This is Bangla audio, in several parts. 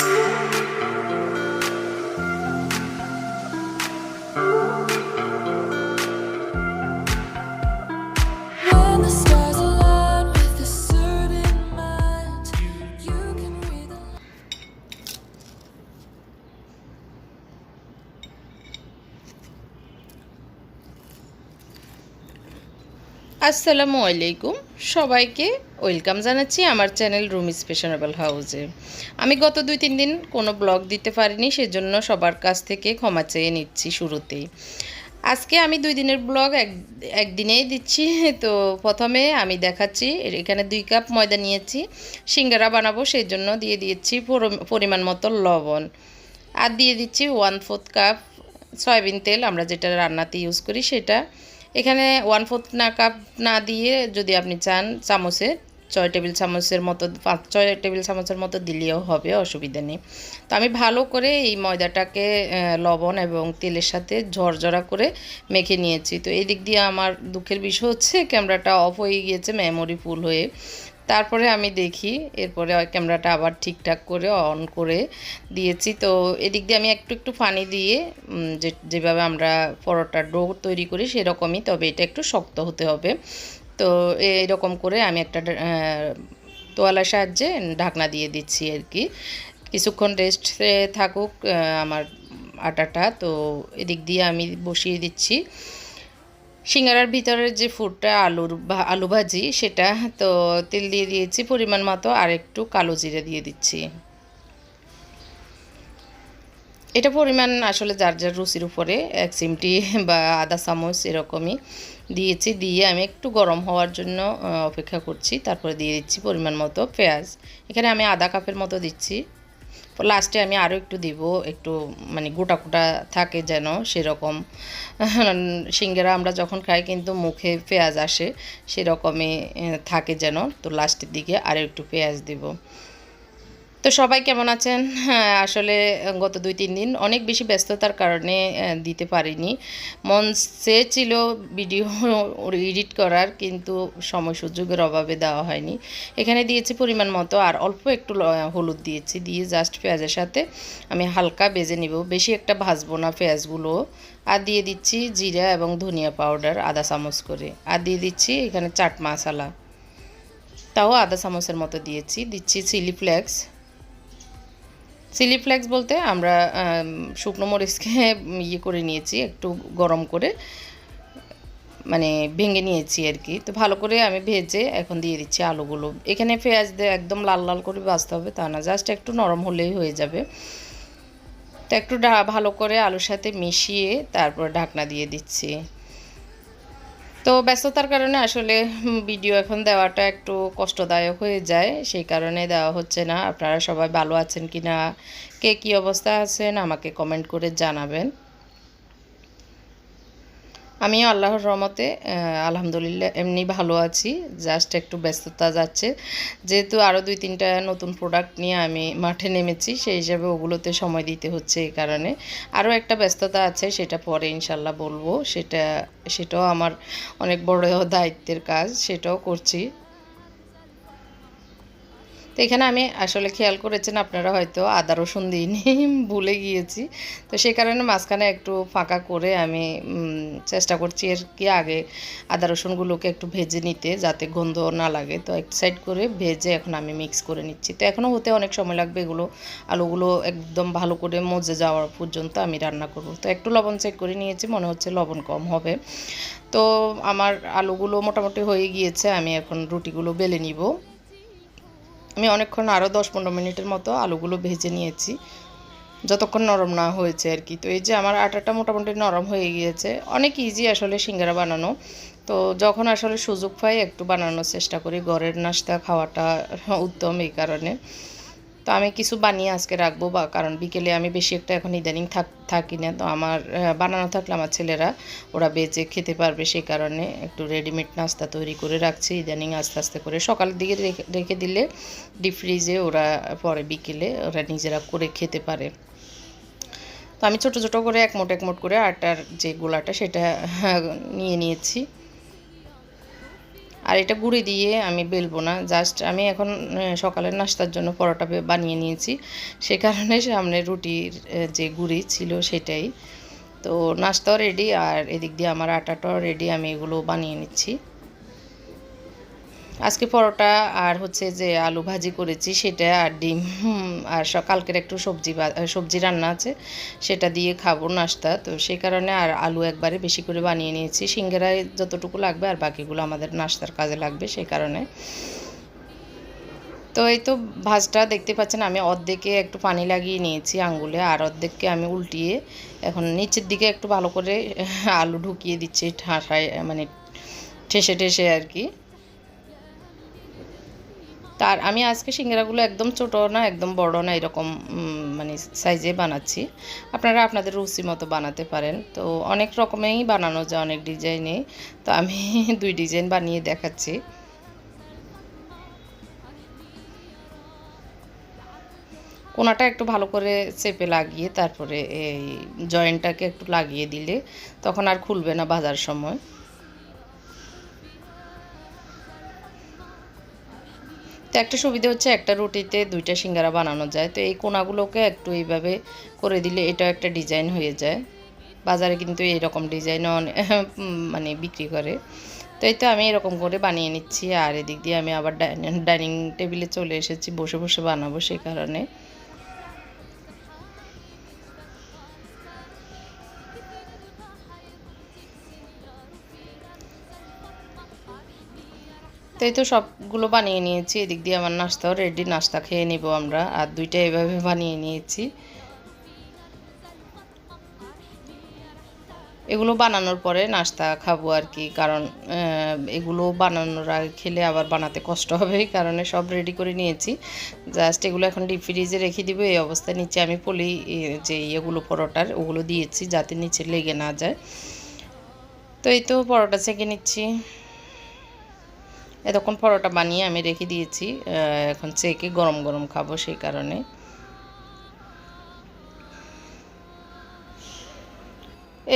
Música আসসালামু আলাইকুম। সবাইকে ওয়েলকাম জানাচ্ছি আমার চ্যানেল রুমি স্পেশনেবল হাউসে। আমি গত দুই তিন দিন কোনো ব্লগ দিতে পারিনি, সেজন্য সবার কাছ থেকে ক্ষমা চেয়ে নিচ্ছি শুরুতেই আজকে আমি দুই দিনের ব্লগ এক, একদিনেই দিচ্ছি। তো প্রথমে আমি দেখাচ্ছি, এখানে দুই কাপ ময়দা নিয়েছি, সিঙ্গারা বানাবো সেই জন্য দিয়ে দিয়েছি পরিমাণ মতো লবণ। আর দিয়ে দিচ্ছি ওয়ান ফোর্থ কাপ সয়াবিন তেল, আমরা যেটা রান্নাতে ইউজ করি সেটা। এখানে ওয়ান ফোর্থ না কাপ না দিয়ে যদি আপনি চান চামচে, ছয় টেবিল চামচের মতো, পাঁচ, ছয় টেবিল চামচের মতো দিলেও হবে, অসুবিধা নেই। তো আমি ভালো করে এই ময়দাটাকে লবণ এবং তেলের সাথে ঝরঝরা করে মেখে নিয়েছি। তো এই দিক দিয়ে আমার দুঃখের বিষয় হচ্ছে, ক্যামেরাটা অফ হয়ে গিয়েছে মেমোরি ফুল হয়ে। তারপরে আমি দেখি, এরপরে ক্যামেরাটা আবার ঠিকঠাক করে অন করে দিয়েছি। তো এদিক দিয়ে আমি একটু একটু পানি দিয়ে যে, যেভাবে আমরা পরোটার ডো তৈরি করি সেরকমই, তবে এটা একটু শক্ত হতে হবে। তো এইরকম করে আমি একটা তোয়ালার সাহায্যে ঢাকনা দিয়ে দিচ্ছি আর কি। কিছুক্ষণ রেস্টে থাকুক আমার আটাটা, তো এদিক দিয়ে আমি বসিয়ে দিচ্ছি। সিঙ্গারার ভিতরের যে ফুডটা, আলুর আলু ভাজি, সেটা তো তেল দিয়ে দিয়েছি, পরিমাণ মতো, আর একটু কালো জিরে দিয়ে দিচ্ছি। এটা পরিমাণ আসলে যার যার রুচির উপরে, এক চিমটি বা আধা চামচ এরকমই দিয়েছি, দিয়ে আমি একটু গরম হওয়ার জন্য অপেক্ষা করছি, তারপরে দিয়ে দিচ্ছি পরিমাণ মতো পেঁয়াজ। এখানে আমি আধা কাপের মতো দিচ্ছি। লাস্টে আমি আরও একটু দিব, একটু মানে গোটা গোটা থাকে যেন সেরকম। সিঙ্গেরা আমরা যখন খাই কিন্তু মুখে পেঁয়াজ আসে, সেরকমই থাকে যেন। তো লাস্টের দিকে আরও একটু পেঁয়াজ দিব। তো সবাই কেমন আছেন? হ্যাঁ আসলে গত দুই, তিন দিন অনেক বেশি ব্যস্ততার কারণে দিতে পারিনি। মন সে ছিল ভিডিও এডিট করার, কিন্তু সময় সুযোগের অভাবে দেওয়া হয়নি। এখানে দিয়েছি পরিমাণ মতো, আর অল্প একটু হলুদ দিয়েছি। দিয়ে জাস্ট পেঁয়াজের সাথে আমি হালকা বেজে নিব। বেশি একটা ভাজবো না পেঁয়াজগুলো। আর দিয়ে দিচ্ছি জিরা এবং ধনিয়া পাউডার, আদা চামচ করে। আর দিয়ে দিচ্ছি এখানে চাট মশলা। তাও আদা চামচের মতো দিয়েছি। দিচ্ছি চিলি ফ্লেক্স। চিলি ফ্লেক্স বলতে আমরা শুকনো মরিচকে ইয়ে করে নিয়েছি, একটু গরম করে মানে ভেঙে নিয়েছি আর কি। তো ভালো করে আমি ভেজে এখন দিয়ে দিচ্ছি আলুগুলো। এখানে পেঁয়াজ দিয়ে একদম লাল লাল করে ভাজতে হবে, তা না জাস্ট একটু নরম হলেই হয়ে যাবে। তো একটু ভালো করে আলুর সাথে মিশিয়ে তারপর ঢাকনা দিয়ে দিচ্ছি। তো ব্যস্ততার কারণে আসলে ভিডিও এখন দেওয়াটা একটু কষ্টদায়ক হয়ে যায়। সেই কারণে দেওয়া হচ্ছে না। আপনারা সবাই ভালো আছেন কি না কে কী অবস্থা আছেন, আমাকে কমেন্ট করে জানাবেন। আমিও আল্লাহর রহমতে আলহামদুলিল্লাহ, এমনি ভালো আছি। জাস্ট একটু ব্যস্ততা যাচ্ছে। যেহেতু আরও দুই তিনটা নতুন প্রোডাক্ট নিয়ে আমি মাঠে নেমেছি, সেই হিসাবে ওগুলোতে সময় দিতে হচ্ছে এই কারণে। আরও একটা ব্যস্ততা আছে, সেটা পরে ইনশাল্লাহ বলব। সেটা, সেটাও আমার অনেক বড় দায়িত্বের কাজ, সেটাও করছি। তো এখানে আমি আসলে খেয়াল করেছেন, আপনারা হয়তো আদা, রসুন দিইনি, ভুলে গিয়েছি। তো সেই কারণে মাঝখানে একটু ফাঁকা করে আমি চেষ্টা করছি এর কি আগে আদা, রসুনগুলোকে একটু ভেজে নিতে যাতে গন্ধ না লাগে। তো এক সাইড করে ভেজে এখন আমি মিক্স করে নিচ্ছি। তো এখনও হতে অনেক সময় লাগবে এগুলো, আলুগুলো একদম ভালো করে মজে যাওয়ার পর্যন্ত আমি রান্না করব। তো একটু লবণ চেক করে নিয়েছি, মনে হচ্ছে লবণ কম হবে। তো আমার আলুগুলো মোটামুটি হয়ে গিয়েছে, আমি এখন রুটিগুলো বেলে নিব। আমি অনেকক্ষণ আরও দশ পনেরো মিনিটের মতো আলুগুলো ভেজে নিয়েছি। যতক্ষণ নরম না হয়েছে আর কি। তো এই যে আমার আটাটা মোটামুটি নরম হয়ে গিয়েছে। অনেক ইজি আসলে সিঙ্গারা বানানো। তো যখন আসলে সুযোগ পাই একটু বানানোর চেষ্টা করি। ঘরের নাস্তা খাওয়াটা উত্তম এই কারণে। তো আমি কিছু বানিয়ে আজকে রাখব বা কারণ বিকেলে আমি বেশি একটা এখন ইদানিং থাক, থাকি না। তো আমার বানানো থাকলে আমার ছেলেরা, ওরা বেঁচে খেতে পারবে সেই কারণে একটু রেডিমেড নাস্তা তৈরি করে রাখছি। ইদানিং আস্তে আস্তে করে সকালের দিকে রেখে দিলে ডিপ ফ্রিজে ওরা পরে বিকেলে ওরা নিজেরা করে খেতে পারে। তো আমি ছোট ছোট করে এক মোট এক মোট করে আটার যে গোলাটা সেটা নিয়ে নিয়েছি। আর এটা গুঁড়ি দিয়ে আমি বেলবো না। জাস্ট আমি এখন সকালের নাস্তার জন্য পরোটা বানিয়ে নিয়েছি। সে কারণে সামনে রুটির যে গুঁড়ি ছিল সেটাই। তো নাস্তাও রেডি আর এদিক দিয়ে আমার আটাটাও রেডি আমি এগুলো বানিয়ে নিচ্ছি। আজকে পরোটা আর হচ্ছে যে আলু ভাজি করেছি, সেটা আর ডিম আর স- কালকের একটু সবজি সবজি রান্না আছে, সেটা দিয়ে খাব নাস্তা। তো সেই কারণে আর আলু একবারে বেশি করে বানিয়ে নিয়েছি। সিঙ্গারায় যতটুকু লাগবে আর বাকিগুলো আমাদের নাস্তার কাজে লাগবে সেই কারণে। তো এই তো ভাজটা দেখতে পাচ্ছেন, আমি অর্ধেকে একটু পানি লাগিয়ে নিয়েছি আঙ্গুলে, আর অর্ধেককে আমি উল্টিয়ে এখন নিচের দিকে একটু ভালো করে আলু ঢুকিয়ে দিচ্ছি ঠাসায় মানে ঠেসে ঠেসে আর কি। তার, আমি আজকে সিঙ্গারাগুলো একদম ছোট না, একদম বড় না, এরকম মানে সাইজে বানাচ্ছি। আপনারা আপনাদের রুচি মতো বানাতে পারেন। তো অনেক রকমেরই বানানো যায়, অনেক ডিজাইনে তো আমি দুই ডিজাইন বানিয়ে দেখাচ্ছি। কোনাটা একটু ভালো করে চেপে লাগিয়ে, তারপরে এই জয়েন্টটাকে একটু লাগিয়ে দিলে তখন আর খুলবে না বাজার সময়। তো একটা সুবিধা হচ্ছে একটা রুটিতে দুইটা সিঙ্গারা বানানো যায়। তো এই কোনাগুলোকে একটু এইভাবে করে দিলে এটা একটা ডিজাইন হয়ে যায়। বাজারে কিন্তু এরকম ডিজাইন মানে বিক্রি করে। তো এই তো আমি এরকম করে বানিয়ে নিচ্ছি। আর এদিক দিয়ে আমি আবার ডাইনিং টেবিলে চলে এসেছি বসে বসে বানাবো সেই কারণে। তো এই তো সবগুলো বানিয়ে নিয়েছি, এদিক দিয়ে আমার নাস্তাও রেডি নাস্তা খেয়ে নিব আমরা। আর দুইটা এভাবে বানিয়ে নিয়েছি। এগুলো বানানোর পরে নাস্তা খাব আর কি, কারণ এগুলো বানানোর আগে খেলে আবার বানাতে কষ্ট হবে, এই কারণে সব রেডি করে নিয়েছি। জাস্ট এগুলো এখন ডিপ ফ্রিজে রেখে দিব, এই অবস্থায় নিচে আমি পলি যে ইয়েগুলো পরোটার, ওগুলো দিয়েছি যাতে নিচে লেগে না যায়। তো এই তো পরোটা ছেঁকে নিচ্ছি। এতক্ষণ পরোটা বানিয়ে আমি রেখে দিয়েছি এখন চেকে গরম গরম খাব সেই কারণে।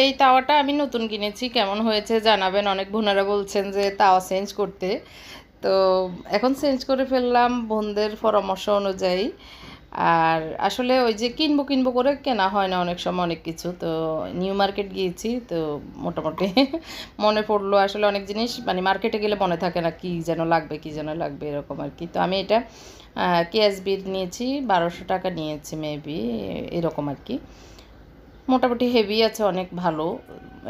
এই তাওয়াটা আমি নতুন কিনেছি, কেমন হয়েছে জানাবেন। অনেক বোনারা বলছেন যে তাওয়া চেঞ্জ করতে। তো এখন চেঞ্জ করে ফেললাম, বোনদের পরামর্শ অনুযায়ী। আর আসলে ওই যে কিনবো কিনবো করে কেনা হয় না অনেক সময় অনেক কিছু। তো নিউ মার্কেট গিয়েছি, তো মোটামুটি মনে পড়ল আসলে অনেক জিনিস মানে মার্কেটে গেলে মনে থাকে না কি যেন লাগবে, কি যেন লাগবে এরকম আর কি। তো আমি এটা কেএসবির নিয়েছি, বারোশো টাকা নিয়েছি মেবি এরকম আর কি। মোটামুটি হেভি আছে, অনেক ভালো।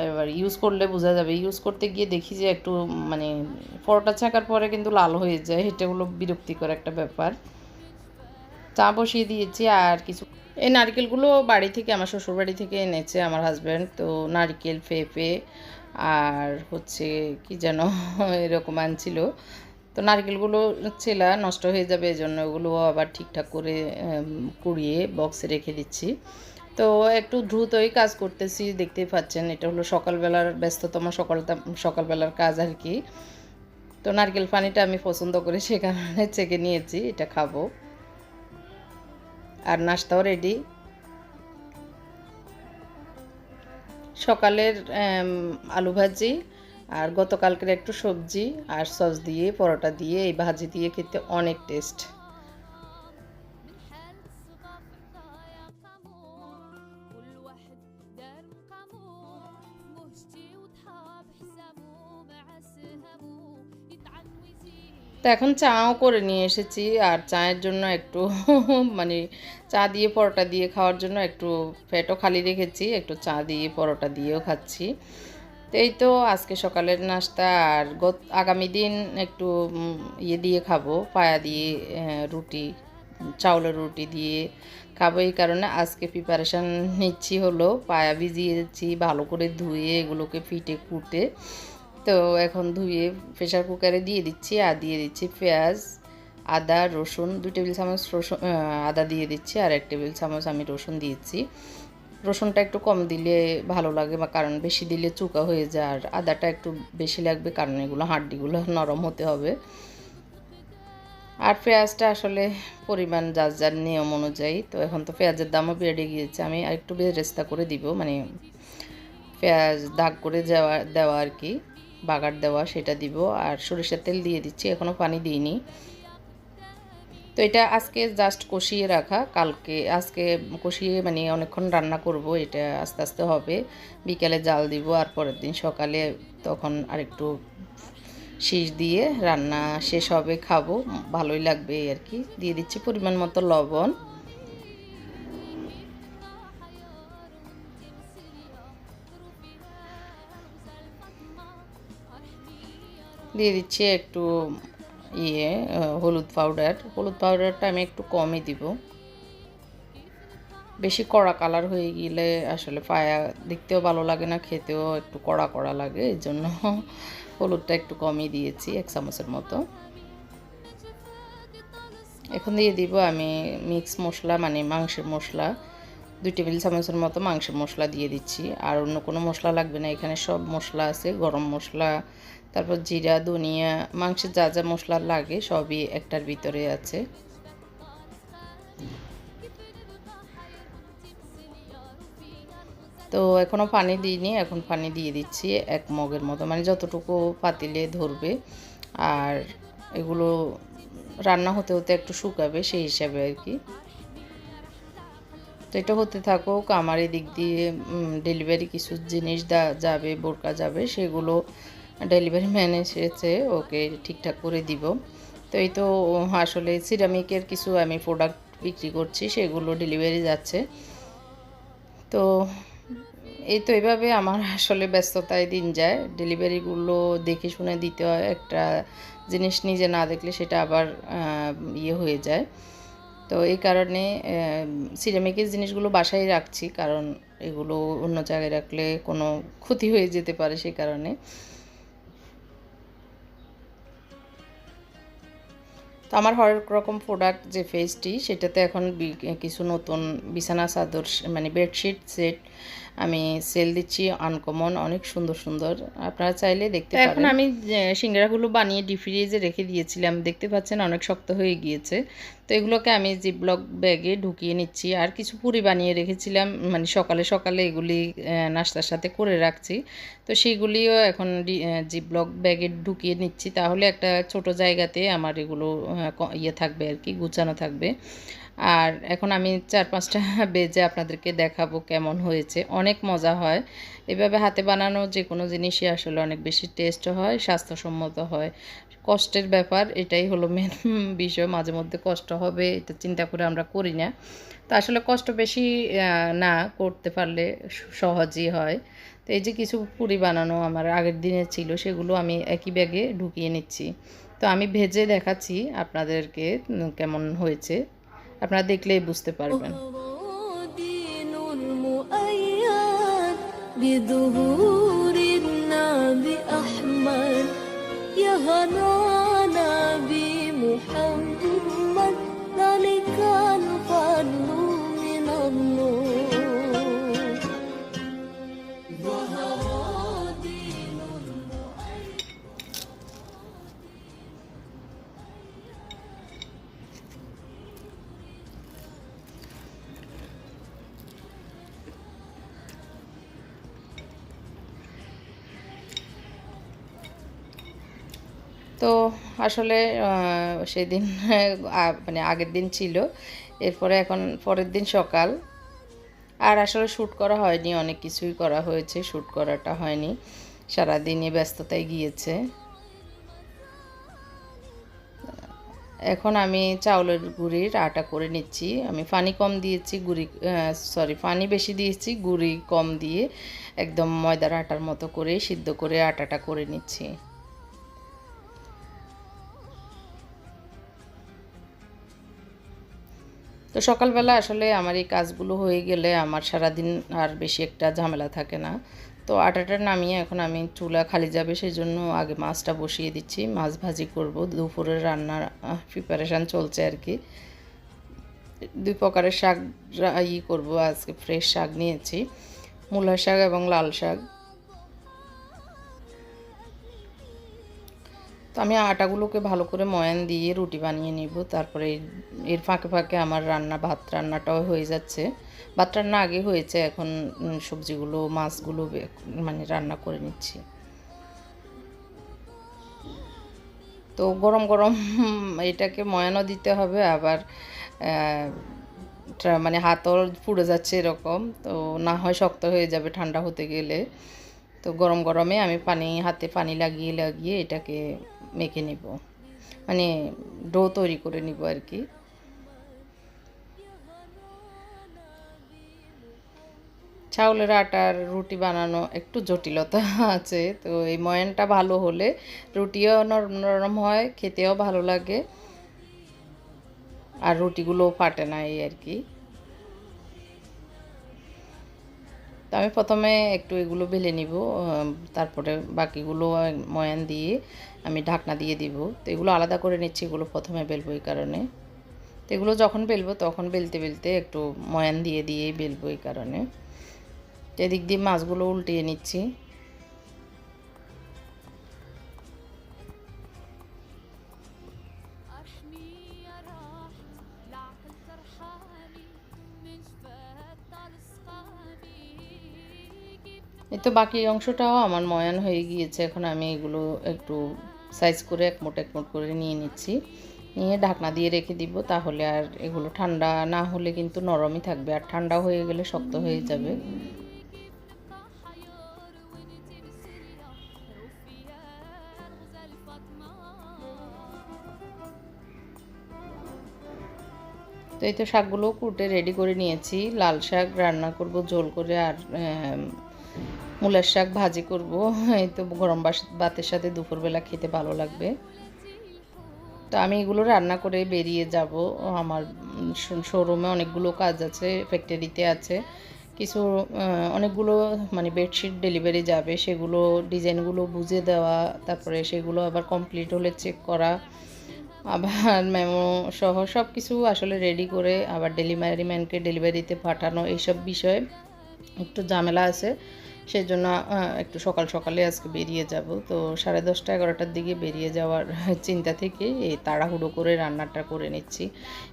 এবার ইউজ করলে বোঝা যাবে। ইউজ করতে গিয়ে দেখি যে একটু মানে পরোটা ছাঁকার পরে কিন্তু লাল হয়ে যায়। এটা হলো বিরক্তিকর একটা ব্যাপার। চা বসিয়ে দিয়েছি আর কিছু। এই নারকেলগুলো বাড়ি থেকে, আমার শ্বশুর বাড়ি থেকে এনেছে আমার হাজব্যান্ড তো নারকেল পেঁপে আর হচ্ছে কি যেন এরকম আনছিল। তো নারকেলগুলো ছেলা নষ্ট হয়ে যাবে এই জন্য ওগুলো আবার ঠিকঠাক করে কুড়িয়ে বক্সে রেখে দিচ্ছি। তো একটু দ্রুতই কাজ করতেছি, দেখতেই পাচ্ছেন, এটা হলো সকালবেলার ব্যস্ততম সকাল সকালবেলার কাজ আর কি। তো নারকেল পানিটা আমি পছন্দ করি সে কারণে চেকে নিয়েছি, এটা খাব। আর নাস্তাও রেডি সকালের আলু ভাজি আর গতকালকের একটু সবজি আর সস দিয়ে, পরোটা দিয়ে, এই ভাজি দিয়ে খেতে অনেক টেস্ট তো এখন চাও করে নিয়ে এসেছি। আর চায়ের জন্য একটু মানে চা দিয়ে পরোটা দিয়ে খাওয়ার জন্য একটু ফ্যাটও খালি রেখেছি। একটু চা দিয়ে পরোটা দিয়েও খাচ্ছি। তো এই তো আজকে সকালের নাস্তা আর গত আগামী দিন একটু ইয়ে দিয়ে খাব। পায়া দিয়ে রুটি, চাউলের রুটি দিয়ে খাব। এই কারণে আজকে প্রিপারেশান নিচ্ছি হলো। পায়া ভিজিয়েছি, ভালো করে ধুয়ে, এগুলোকে ফিটে কুটে তো এখন ধুয়ে প্রেশার কুকারে দিয়ে দিচ্ছি, আর দিয়ে দিচ্ছি পেঁয়াজ, আদা, রসুন দু টেবিল চামচ রসুন আদা দিয়ে দিচ্ছি, আর এক টেবিল চামচ আমি রসুন দিয়েছি। রসুনটা একটু কম দিলে ভালো লাগে, বা কারণ বেশি দিলে চুকা হয়ে যায়, আর আদাটা একটু বেশি লাগবে, কারণ এগুলো হাড্ডিগুলো নরম হতে হবে। আর পেঁয়াজটা আসলে পরিমাণ যার যার নিয়ম অনুযায়ী, তো এখন তো পেঁয়াজের দামও বেড়ে গিয়েছে, আমি আর একটু বেরেস্তা করে দিব মানে পেঁয়াজ দাগ করে দেওয়া দেওয়া আর কি। বাগার দেওয়া, সেটা দিব। আর সরিষার তেল দিয়ে দিচ্ছি এখনও পানি দিইনি। তো এটা আজকে জাস্ট কষিয়ে রাখা। কালকে, আজকে কষিয়ে মানে অনেকক্ষণ রান্না করব, এটা আস্তে আস্তে হবে। বিকালে জাল দিব, আর পরের দিন সকালে তখন আরেকটু শীষ দিয়ে রান্না শেষ হবে, খাব। ভালোই লাগবে আর কি। দিয়ে দিচ্ছি পরিমাণ মতো লবণ। দিয়ে দিচ্ছি একটু ইয়ে হলুদ পাউডার হলুদ পাউডারটা আমি একটু কমই দিব। বেশি কড়া কালার হয়ে গেলে আসলে পায়া দেখতেও ভালো লাগে না, খেতেও একটু কড়া কড়া লাগে, এই জন্য হলুদটা একটু কমই দিয়েছি, এক চামচের মতো। এখন দিয়ে দিব আমি মিক্স মশলা মানে মাংসের মশলা। দুই টেবিল চামচের মতো মাংসের মশলা দিয়ে দিচ্ছি। আর অন্য কোনো মশলা লাগবে না, এখানে সব মশলা আছে, গরম মশলা, তারপর জিরা, ধনিয়া, মাংসের যা যা মশলা লাগে সবই একটার ভিতরে আছে। তো এখনও পানি দিইনি, এখন পানি দিয়ে দিচ্ছি এক মগের মতো মানে যতটুকু পাতিলে ধরবে। আর এগুলো রান্না হতে হতে একটু শুকাবে, সেই হিসাবে আর কি। তো এটা হতে থাকুক, আমার এদিক দিয়ে ডেলিভারি কিছু জিনিস যাবে, বোরকা যাবে, সেগুলো ডেলিভারি ম্যান এসেছে, ওকে ঠিকঠাক করে দিব। তো এই তো, আসলে সিরামিকের কিছু আমি প্রোডাক্ট বিক্রি করছি, সেগুলো ডেলিভারি যাচ্ছে। তো এই তো এভাবে আমার আসলে ব্যস্ততায় দিন যায়। ডেলিভারিগুলো দেখে শুনে দিতে হয়, একটা জিনিস নিজে না দেখলে সেটা আবার ইয়ে হয়ে যায়। তো এই কারণে সিরামিকের জিনিসগুলো বাসায় রাখছি, কারণ এগুলো অন্য জায়গায় রাখলে কোনো ক্ষতি হয়ে যেতে পারে সেই কারণে। তো আমার হরেক রকম প্রোডাক্ট যে ফেসটি সেটাতে এখন কিছু নতুন বিছানা, চাদর মানে বেডশিট সেট আমি সেল দিচ্ছি আনকমন অনেক সুন্দর সুন্দর। আপনারা চাইলে দেখতে পারেন এখন আমি সিঙ্গারাগুলো বানিয়ে ডিপ ফ্রিজে রেখে দিয়েছিলাম। দেখতে পাচ্ছেন অনেক শক্ত হয়ে গিয়েছে। তো এগুলোকে আমি জিপলক ব্যাগে ঢুকিয়ে নিচ্ছি। আর কিছু পুরি বানিয়ে রেখেছিলাম। মানে সকালে সকালে এগুলি নাস্তার সাথে করে রাখছি। তো সেইগুলিও এখন জিপলক ব্যাগে ঢুকিয়ে নিচ্ছি। তাহলে একটা ছোট জায়গাতে আমার এগুলো ইয়ে থাকবে আর কি গুছানো থাকবে। আর এখন আমি চার পাঁচটা বেজে আপনাদেরকে দেখাবো কেমন হয়েছে। অনেক মজা হয়। এভাবে হাতে বানানো যে কোনো জিনিসই আসলে অনেক বেশি টেস্ট হয়, স্বাস্থ্যসম্মত হয়। কষ্টের ব্যাপার, এটাই হলো মেন বিষয়। মাঝে মধ্যে কষ্ট হবে, এটা চিন্তা করে আমরা করি না। তো আসলে কষ্ট বেশি না করতে পারলে সহজই হয়। তো এই যে কিছু পুরি বানানো আমার আগের দিনে ছিল, সেগুলো আমি একই ব্যাগে ঢুকিয়ে নিচ্ছি। তো আমি ভেজে দেখাচ্ছি আপনাদেরকে কেমন হয়েছে। আপনারা দেখলেই বুঝতে পারবেন وهو دين المؤيد بظهور النبي أحمد يا هنانا তো আসলে সেদিন মানে আগের দিন ছিল। এরপরে এখন পরের দিন সকাল। আর আসলে শ্যুট করা হয়নি, অনেক কিছুই করা হয়েছে। শ্যুট করাটা হয়নি। সারাদিনই ব্যস্ততায় গিয়েছে। এখন আমি চাউলের গুঁড়ির আটা করে নিচ্ছি। আমি পানি কম দিয়েছি, গুঁড়ি সরি পানি বেশি দিয়েছি, গুঁড়ি কম দিয়ে একদম ময়দার আটার মতো করে সিদ্ধ করে আটাটা করে নিচ্ছি। তো সকালবেলা আসলে আমার এই কাজগুলো হয়ে গেলে আমার সারাদিন আর বেশি একটা ঝামেলা থাকে না। তো আটাটা নামিয়ে এখন আমি চুলা খালি যাবে সেই জন্য আগে মাছটা বসিয়ে দিচ্ছি। মাছ ভাজি করব। দুপুরের রান্নার প্রিপারেশান চলছে আর কি দুই প্রকারের শাক ই করব। আজকে ফ্রেশ শাক নিয়েছি। মূলা শাক এবং লাল শাক। তো আমি আটাগুলোকে ভালো করে ময়ান দিয়ে রুটি বানিয়ে নিব। তারপরে এর ফাঁকে ফাঁকে আমার রান্না, ভাত রান্নাটাও হয়ে যাচ্ছে। ভাত রান্না আগে হয়েছে, এখন সবজিগুলো, মাছগুলো মানে রান্না করে নিচ্ছি। তো গরম গরম এটাকে ময়ানও দিতে হবে, আবার মানে হাতও পুড়ে যাচ্ছে এরকম। তো না হয় শক্ত হয়ে যাবে, ঠান্ডা হতে গেলে। তো গরম গরমে আমি পানি, হাতে পানি লাগিয়ে লাগিয়ে এটাকে মেখে নিব। মানে ডো তৈরি করে নিব আর কি। চাউলের আটার রুটি বানানো একটু জটিলতা আছে, তো এই ময়ানটা ভালো হলে রুটিও নরম নরম হয়, খেতেও ভালো লাগে। আর রুটিগুলোও ফাটে না এই আর কি। আমি প্রথমে একটু এগুলো বেলে নিব তারপরে বাকিগুলো ময়ান দিয়ে আমি ঢাকনা দিয়ে দিব। তো এগুলো আলাদা করে নিচ্ছি, এগুলো প্রথমে বেলবো এই কারণে। তো এগুলো যখন বেলবো তখন বেলতে বেলতে একটু ময়ান দিয়ে দিয়ে বেলবো এই কারণে। এদিক দিয়ে মাছগুলো উল্টিয়ে নিচ্ছি। এ তো বাকি অংশটাও আমার ময়ান হয়ে গিয়েছে। এখন আমি এগুলো একটু সাইজ করে এক মোট এক মোট করে নিয়ে নিচ্ছি। নিয়ে ঢাকনা দিয়ে রেখে দিব, তাহলে আর এগুলো ঠান্ডা না হলে কিন্তু নরমই থাকবে। আর ঠান্ডা হয়ে গেলে শক্ত হয়ে যাবে। তো এই তো শাকগুলো কুটে রেডি করে নিয়েছি। লাল শাক রান্না করব, ঝোল করে আর মূলার শাক ভাজি করব। এই তো গরম ভাতের সাথে দুপুরবেলা খেতে ভালো লাগবে। তো আমি এগুলো রান্না করে বেরিয়ে যাব। আমার শোরুমে অনেকগুলো কাজ আছে ফ্যাক্টরিতে আছে। কিছু অনেকগুলো মানে বেডশিট ডেলিভারি যাবে। সেগুলো ডিজাইনগুলো বুঝে দেওয়া, তারপরে সেগুলো আবার কমপ্লিট হলে চেক করা। আবার মেমো সহ সব কিছু আসলে রেডি করে আবার ডেলিভারি ম্যানকে ডেলিভারিতে পাঠানো, এইসব বিষয়ে একটু ঝামেলা আছে। সেই জন্য একটু সকাল সকালে আজকে বেরিয়ে যাব। তো সাড়ে দশটা এগারোটার দিকে বেরিয়ে যাওয়ার চিন্তা থেকে এই তাড়াহুড়ো করে রান্নাটা করে নিচ্ছি।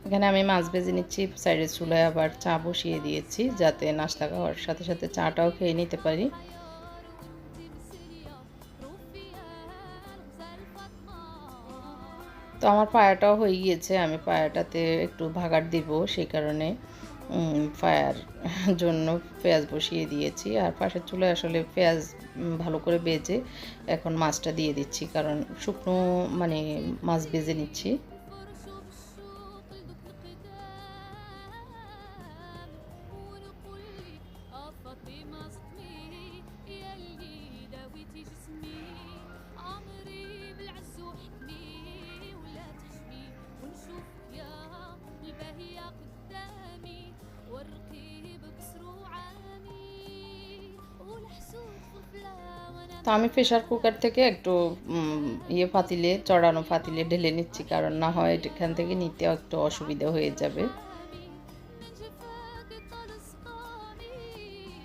এখানে আমি মাছ ভেজে নিচ্ছি, সাইডের চুলায় আবার চা বসিয়ে দিয়েছি যাতে নাস্তা খাওয়ার সাথে সাথে চাটাও খেয়ে নিতে পারি। তো আমার পায়াটাও হয়ে গিয়েছে, আমি পায়াটাতে একটু ভাগার দিব সেই কারণে। পায়ার জন্য পেঁয়াজ বসিয়ে দিয়েছি। আর পাশের চুলায় আসলে পেঁয়াজ ভালো করে বেজে এখন মাছটা দিয়ে দিচ্ছি। কারণ শুকনো মানে মাছ বেজে নিচ্ছি। আমি প্রেশার কুকার থেকে একটু ইয়ে ফাতিলে, চড়ানো ফাতিলে ঢেলে নিচ্ছি, কারণ না হয় এখান থেকে নিতে একটু অসুবিধা হয়ে যাবে।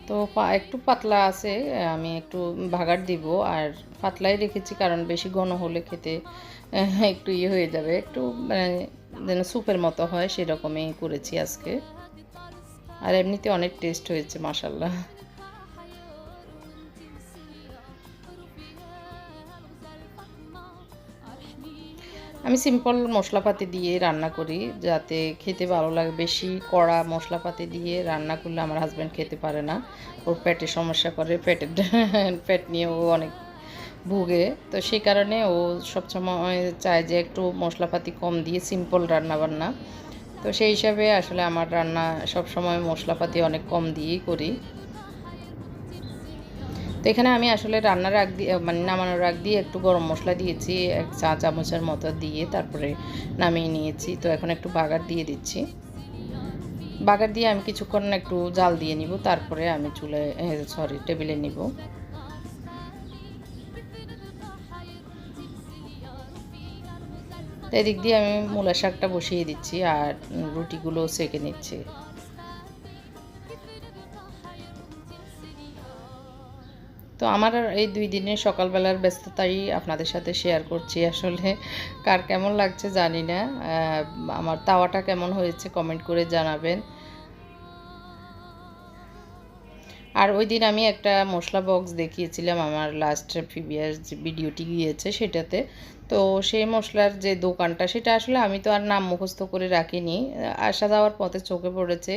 তো একটু পাতলা আছে, আমি একটু ভাগার দিব, আর পাতলাই রেখেছি, কারণ বেশি ঘন হলে খেতে, একটু ইয়ে হয়ে যাবে। একটু মানে যেন স্যুপের মতো হয়, সেরকমই করেছি আজকে। আর এমনিতে অনেক টেস্ট হয়েছে মাসাল্লাহ আমি সিম্পল মশলাপাতি দিয়ে রান্না করি, যাতে খেতে ভালো লাগে। বেশি কড়া মশলাপাতি দিয়ে রান্না করলে আমার হাজব্যান্ড খেতে পারে না। ওর পেটে সমস্যা করে, পেটের পেট নিয়ে ও অনেক ভুগে। তো সেই কারণে ও সবসময় চায় যে একটু মশলাপাতি কম দিয়ে সিম্পল রান্না বান্না তো সেই হিসাবে আসলে আমার রান্না সবসময় মশলাপাতি অনেক কম দিয়েই করি। তো এখানে আমি আসলে রান্নার আগ দিয়ে মানে নামানোর আগ দিয়ে একটু গরম মশলা দিয়েছি, এক চা চামচের মতো দিয়ে তারপরে নামিয়ে নিয়েছি। তো এখন একটু বাগার দিয়ে দিচ্ছি। বাগার দিয়ে আমি কিছুক্ষণ একটু জাল দিয়ে নিব, তারপরে আমি চুলে সরি টেবিলে নিব। এদিক দিয়ে আমি মূলা শাকটা বসিয়ে দিচ্ছি আর রুটিগুলো সেকে নিচ্ছি। আমার এই দুই দিনে সকালবেলার ব্যস্ততাই আপনাদের সাথে শেয়ার করছি। আসলে কার কেমন লাগছে জানি না। আমার তাওয়াটা কেমন হয়েছে কমেন্ট করে জানাবেন। আর ওই দিন আমি একটা মশলা বক্স দেখিয়েছিলাম, আমার লাস্ট প্রিভিয়াস ভিডিওটি গিয়েছে সেটাতে। তো সেই মশলার যে দোকানটা, সেটা আসলে আমি তো আর নাম মুখস্থ করে রাখিনি। আসা যাওয়ার পথে চোখে পড়েছে,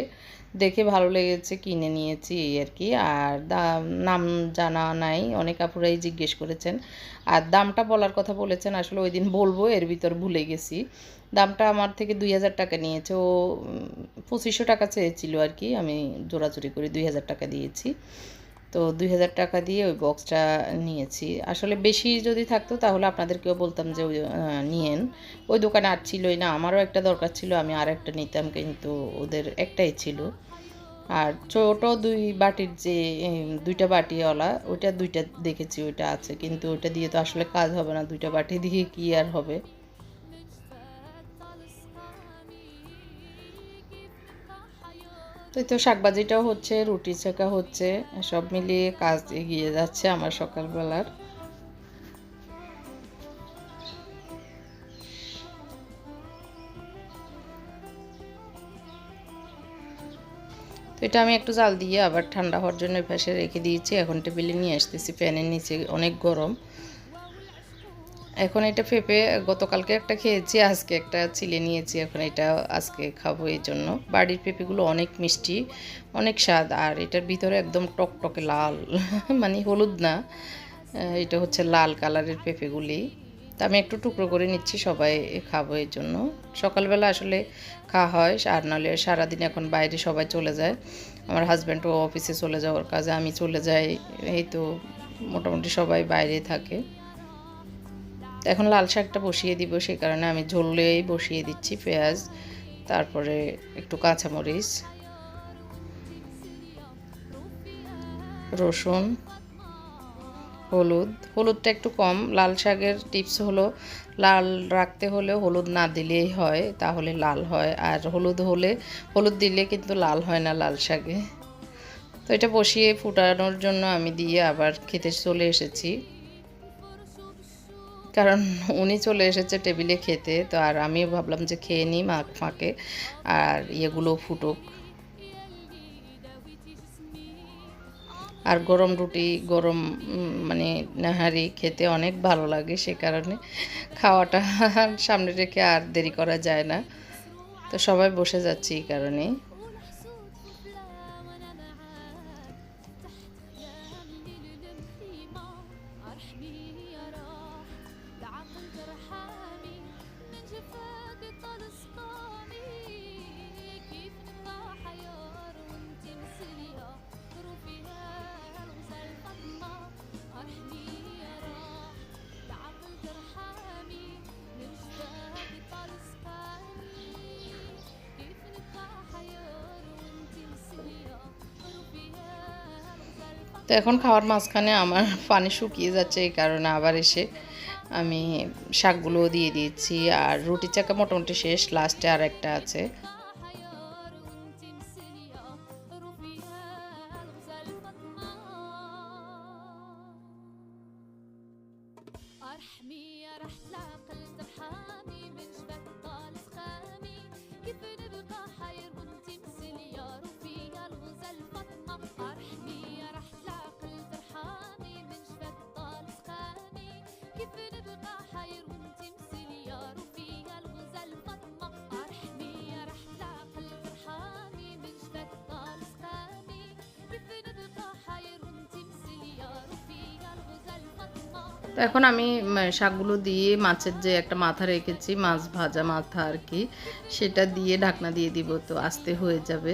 দেখে ভালো লেগেছে, কিনে নিয়েছি এই আর কি। আর দাম, নাম জানা নাই, অনেক আপুরাই জিজ্ঞেস করেছেন। আর দামটা বলার কথা বলেছেন, আসলে ওই দিন বলব, এর ভিতর ভুলে গেছি। দামটা আমার থেকে দুই হাজার টাকা নিয়েছে, ও পঁচিশশো টাকা চেয়েছিল আর কি, আমি জোরাজুরি করে দুই হাজার টাকা দিয়েছি। তো দুই হাজার টাকা দিয়ে ওই বক্সটা নিয়েছি। আসলে বেশি যদি থাকতো তাহলে আপনাদেরকেও বলতাম যে ওই নিয়েন। ওই দোকানে আর ছিলই না, আমারও একটা দরকার ছিল, আমি আর একটা নিতাম, কিন্তু ওদের একটাই ছিল। আর ছোট দুই বাটির যে দুইটা বাটিওয়ালা, ওইটা দুইটা দেখেছি, ওইটা আছে। কিন্তু ওইটা দিয়ে তো আসলে কাজ হবে না, দুইটা বাটি দিয়ে কি আর হবে? তো তো শাকবাজিটাও হচ্ছে, রুটি ছেঁকা হচ্ছে, সব মিলিয়ে কাজ এগিয়ে যাচ্ছে আমার সকালবেলার। তো এটা আমি একটু জাল দিয়ে আবার ঠান্ডা হওয়ার জন্য পাশে রেখে দিয়েছি, এখন টেবিলে নিয়ে আসতেছি, ফ্যানের নিচে অনেক গরম। এখন এটা পেঁপে গতকালকে একটা খেয়েছি, আজকে একটা চিলে নিয়েছি, এখন এটা আজকে খাব এই জন্য। বাড়ির পেঁপেগুলো অনেক মিষ্টি, অনেক স্বাদ, আর এটার ভিতরে একদম টকটকে লাল মানে হলুদ না এটা হচ্ছে লাল কালারের পেঁপেগুলি। তা আমি একটু টুকরো করে নিচ্ছি, সবাই খাব এর জন্য। সকালবেলা আসলে খাওয়া হয়, আর নাহলে সারাদিন এখন বাইরে সবাই চলে যায়। আমার হাজব্যান্ডও অফিসে চলে যাওয়ার কাজে, আমি চলে যাই, এই তো মোটামুটি সবাই বাইরে থাকে। তো এখন লাল শাকটা বসিয়ে দিব, সেই কারণে আমি ঝোলেই বসিয়ে দিচ্ছি পেঁয়াজ, তারপরে একটু কাঁচামরিচ, রসুন, হলুদ। হলুদটা একটু কম, লাল শাকের টিপস হলো লাল রাখতে হলে হলুদ না দিলেই হয়, তাহলে লাল হয়। আর হলুদ হলে, হলুদ দিলে কিন্তু লাল হয় না লাল শাকে। তো এটা বসিয়ে ফুটানোর জন্য আমি দিয়ে আবার খেতে চলে এসেছি। কারণ উনি চলে এসেছে টেবিলে খেতে, তো আর আমি ভাবলাম যে খেয়ে নিই মাখ ফাঁকে আর ইয়েগুলো ফুটুক। আর গরম রুটি, গরম মানে নাহারি খেতে অনেক ভালো লাগে সে কারণে। খাওয়াটা সামনে রেখে আর দেরি করা যায় না। তো সবাই বসে যাচ্ছি এই কারণেই। এখন খাওয়ার মাঝখানে আমার পানি শুকিয়ে যাচ্ছে এই কারণে আবার এসে আমি শাকগুলো দিয়ে দিয়েছি আর রুটির চাকা মোটামুটি শেষ লাস্টে আর একটা আছে। এখন আমি শাকগুলো দিয়ে মাছের যে একটা মাথা রেখেছি, মাছ ভাজা মাথা আর কি, সেটা দিয়ে ঢাকনা দিয়ে দিব তো, আস্তে হয়ে যাবে।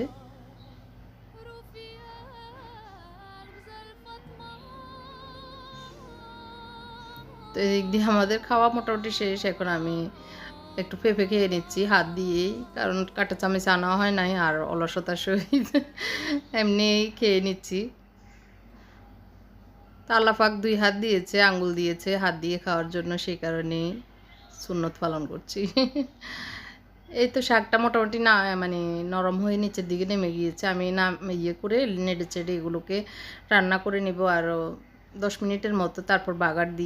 তো এদিক দিয়ে আমাদের খাওয়া মোটামুটি শেষ, এখন আমি একটু পেঁপে খেয়ে নিচ্ছি, হাত দিয়েই, কারণ কাঁটা চামচ আনা হয় নাই, আর অলসতার সহিত এমনিই খেয়ে নিচ্ছি। তা আল্লাপাক দুই হাত দিয়েছে, আঙ্গুল দিয়েছে, হাত দিয়ে খাওয়ার জন্য সেই কারণে সুন্নত পালন করছি। এই তো শাকটা মোটামুটি না মানে নরম হয়ে নিচের দিকে নেমে গিয়েছে। আমি না ইয়ে করে নেড়ে চেড়ে এগুলোকে রান্না করে নেব। আরও দশ মিনিটের মতো তারপর বাগার দিয়ে